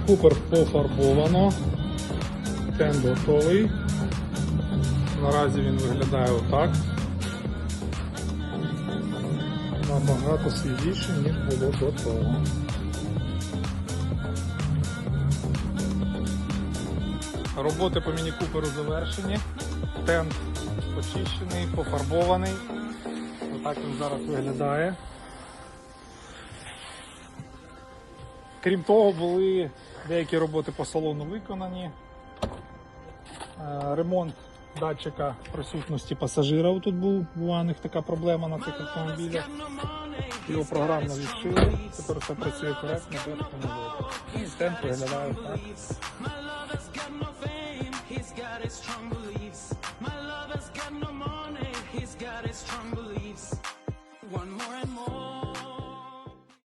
Купер пофарбовано. Тент готовий. Наразі він виглядає отак. Набагато свіжіше, ніж було до того. Роботи по міні-куперу завершені. Тент почищений, пофарбований. Отак він зараз виглядає. Крім того, були деякі роботи по салону виконані. Е, ремонт датчика присутності пасажирів. тут був, була у них така проблема на цих автомобілях. Його програмно відшили, тепер все працює коректно. І стенд виглядає так. One more and more